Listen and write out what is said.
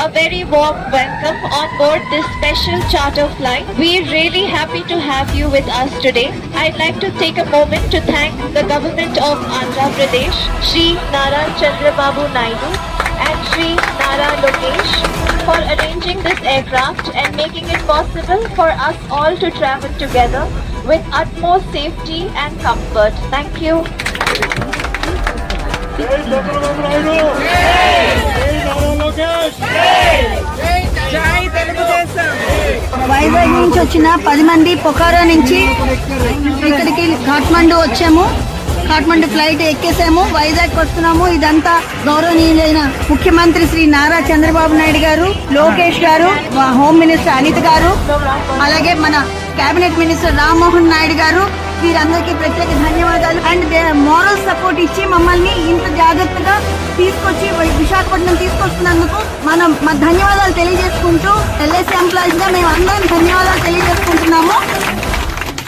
a very warm welcome on board this special charter flight. We're really happy to have you with us today. I'd like to take a moment to thank the government of Andhra Pradesh, Sri Nara Chandrababu Naidu and Sri Nara Lokesh for arranging this aircraft and making it possible for us all to travel together with utmost safety and comfort. Thank you. Hey, Chandrababu Naidu! Hey! నుంచి వచ్చిన పది మంది పొకారో నుంచి ఇక్కడికి కాఠ్మండు వచ్చాము. Kathmandu flight ఎక్కేసాము. Vizag వస్తున్నాము. ఇదంతా గౌరవనీయులైన ముఖ్యమంత్రి శ్రీ నారా చంద్రబాబు నాయుడు గారు లోకేష్ గారు హోమ్ మినిస్టర్ అనిత్ గారు అలాగే మన కేబినెట్ మినిస్టర్ రామ్మోహన్ నాయుడు గారు. వీరందరికీ ప్రత్యేక ధన్యవాదాలు. అండ్ మోరల్ సపోర్ట్ ఇచ్చి మమ్మల్ని ఇంత జాగ్రత్తగా తీసుకొచ్చి విశాఖపట్నం తీసుకొస్తున్నందుకు మనం మా ధన్యవాదాలు తెలియజేసుకుంటూ ఎల్ఐసి ఎంప్లాయీస్గా మేము అందరం ధన్యవాదాలు తెలియజేసుకుంటున్నాము